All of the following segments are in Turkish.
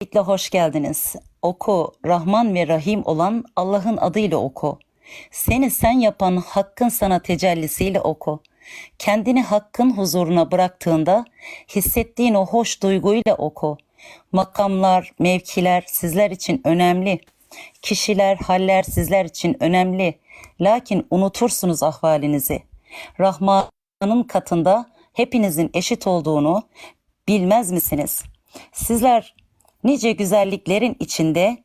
Öncelikle hoş geldiniz. Oku, Rahman ve Rahim olan Allah'ın adıyla oku. Seni sen yapan Hakk'ın sana tecellisiyle oku. Kendini Hakk'ın huzuruna bıraktığında hissettiğin o hoş duyguyla oku. Makamlar, mevkiler sizler için önemli. Kişiler, haller sizler için önemli. Lakin unutursunuz ahvalinizi. Rahman'ın katında hepinizin eşit olduğunu bilmez misiniz? Sizler nice güzelliklerin içinde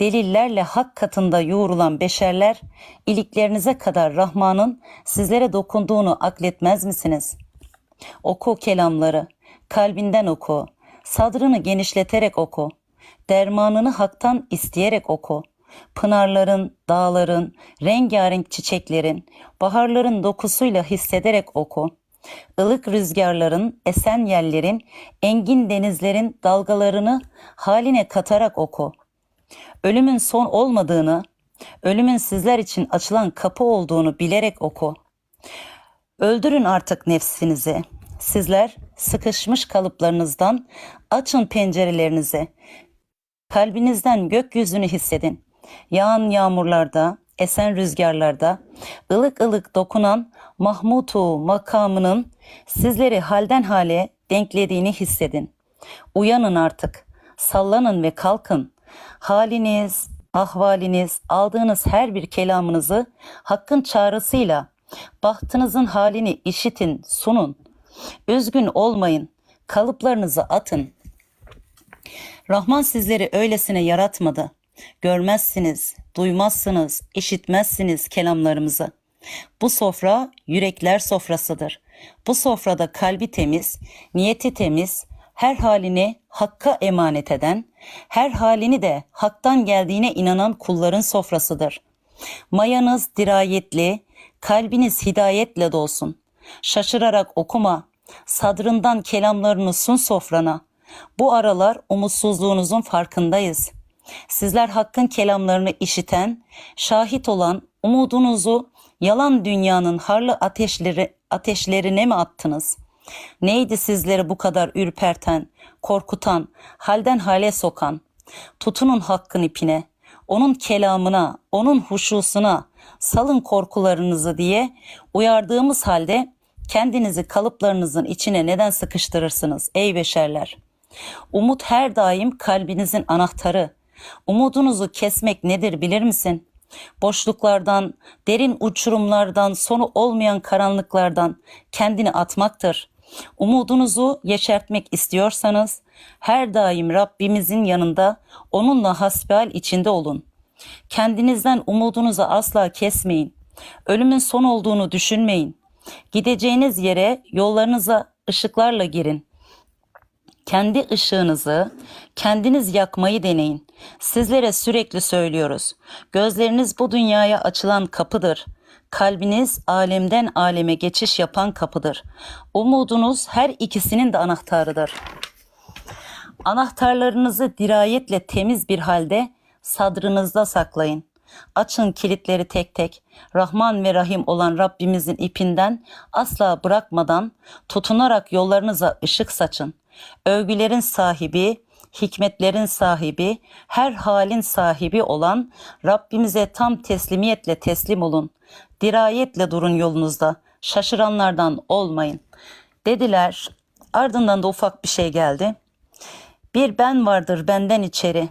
delillerle hak katında yoğrulan beşerler iliklerinize kadar Rahman'ın sizlere dokunduğunu akletmez misiniz? Oku kelamları, kalbinden oku, sadrını genişleterek oku, dermanını haktan isteyerek oku. Pınarların, dağların, rengarenk çiçeklerin, baharların dokusuyla hissederek oku. Ilık rüzgarların, esen yerlerin, engin denizlerin dalgalarını haline katarak oku. Ölümün son olmadığını, ölümün sizler için açılan kapı olduğunu bilerek oku. Öldürün artık nefsinizi. Sizler sıkışmış kalıplarınızdan açın pencerelerinizi. Kalbinizden gökyüzünü hissedin. Yağan yağmurlarda, esen rüzgarlarda, ılık ılık dokunan Mahmutu makamının sizleri halden hale denklediğini hissedin. Uyanın artık, sallanın ve kalkın. Haliniz, ahvaliniz, aldığınız her bir kelamınızı hakkın çağrısıyla bahtınızın halini işitin, sunun. Üzgün olmayın, kalıplarınızı atın. Rahman sizleri öylesine yaratmadı. Görmezsiniz, duymazsınız, işitmezsiniz kelamlarımızı. Bu sofra yürekler sofrasıdır. Bu sofrada kalbi temiz, niyeti temiz, her halini hakka emanet eden, her halini de haktan geldiğine inanan kulların sofrasıdır. Mayanız dirayetli, kalbiniz hidayetle dolsun. Şaşırarak okuma, sadrından kelamlarını sun sofrana. Bu aralar umutsuzluğunuzun farkındayız. Sizler hakkın kelamlarını işiten, şahit olan umudunuzu yalan dünyanın harlı ateşleri, ateşlerine mi attınız? Neydi sizleri bu kadar ürperten, korkutan, halden hale sokan? Tutunun hakkın ipine, onun kelamına, onun huşusuna, salın korkularınızı diye uyardığımız halde kendinizi kalıplarınızın içine neden sıkıştırırsınız ey beşerler? Umut her daim kalbinizin anahtarı. Umudunuzu kesmek nedir bilir misin? Boşluklardan, derin uçurumlardan, sonu olmayan karanlıklardan kendini atmaktır. Umudunuzu yeşertmek istiyorsanız her daim Rabbimizin yanında onunla hasbihal içinde olun. Kendinizden umudunuzu asla kesmeyin. Ölümün son olduğunu düşünmeyin. Gideceğiniz yere yollarınıza ışıklarla girin. Kendi ışığınızı kendiniz yakmayı deneyin. Sizlere sürekli söylüyoruz. Gözleriniz bu dünyaya açılan kapıdır. Kalbiniz alemden aleme geçiş yapan kapıdır. Umudunuz her ikisinin de anahtarıdır. Anahtarlarınızı dirayetle temiz bir halde sadrınızda saklayın. Açın kilitleri tek tek. Rahman ve Rahim olan Rabbimizin ipinden asla bırakmadan tutunarak yollarınıza ışık saçın. Övgülerin sahibi, hikmetlerin sahibi, her halin sahibi olan Rabbimize tam teslimiyetle teslim olun. Dirayetle durun yolunuzda. Şaşıranlardan olmayın. Dediler. Ardından da ufak bir şey geldi. Bir ben vardır benden içeri.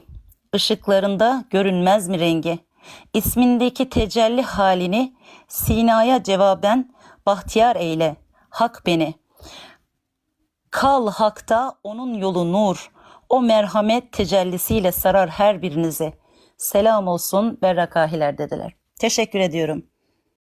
Işıklarında görünmez mi rengi? İsmindeki tecelli halini Sina'ya cevaben bahtiyar eyle. Hak beni. Kal hakta onun yolu nur. O merhamet tecellisiyle sarar her birinizi. Selam olsun berrakahiler dediler. Teşekkür ediyorum.